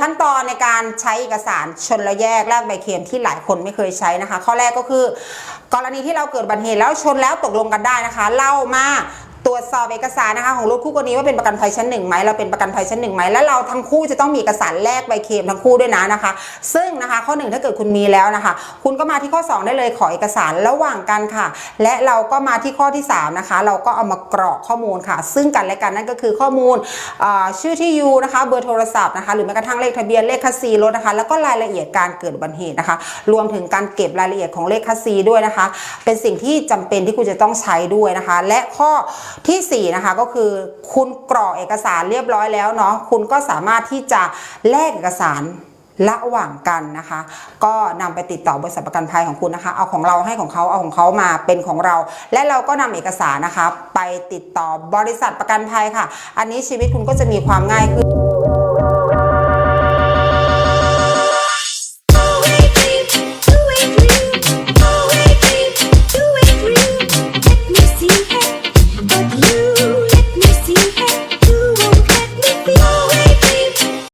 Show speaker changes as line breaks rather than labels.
ขั้นตอนในการใช้เอกสารชนและแยกแลกใบเคลมที่หลายคนไม่เคยใช้นะคะ ข้อแรกก็คือ กรณีที่เราเกิดบัติเหตุแล้วชนแล้วตกลงกันได้นะคะเล่ามา ตรวจสอบเอกสารนะคะของรถคู่กรณีว่าเป็นประกันภัยชั้นหนึ่งไหมเราเป็นประกันภัยชั้นหนึ่งไหมและเราทั้งคู่จะต้องมีเอกสารแลกใบเคลมทั้งคู่ด้วยนะนะคะ ซึ่งนะคะข้อหนึ่งถ้าเกิดคุณมีแล้วนะคะ คุณก็มาที่ข้อ 2 ได้เลยขอเอกสารระหว่างกันค่ะ และเราก็มาที่ข้อที่3นะคะเราก็เอามากรอกข้อมูลค่ะ ซึ่งกันและกันนั่นก็คือข้อมูลชื่อที่อยู่นะคะเบอร์โทรศัพท์นะคะหรือแม้กระทั่งเลขทะเบียนเลขคัสซีรถนะคะแล้วก็รายละเอียดการเกิดอุบัติเหตุนะคะ รวมถึงการเก็บรายละเอียดของเลขคัสซีด้วยนะคะ เป็นสิ่งที่จำเป็นที่คุณจะต้องใช้ด้วยนะคะ และข้อทีสี่ 4 นะคะก็คือคุณกรอกเอกสารเรียบร้อยแล้วเนาะคุณก็สามารถที่จะแลกเอกสารระหว่างกันนะคะ ก็นำไปติดต่อบริษัทประกันภัยของคุณนะคะ เอาของเราให้ของเขาเอาของเขามาเป็นของเรา และเราก็นำเอกสารนะคะ ไปติดต่อบริษัทประกันภัยค่ะ อันนี้ชีวิตคุณก็จะมีความง่ายขึ้น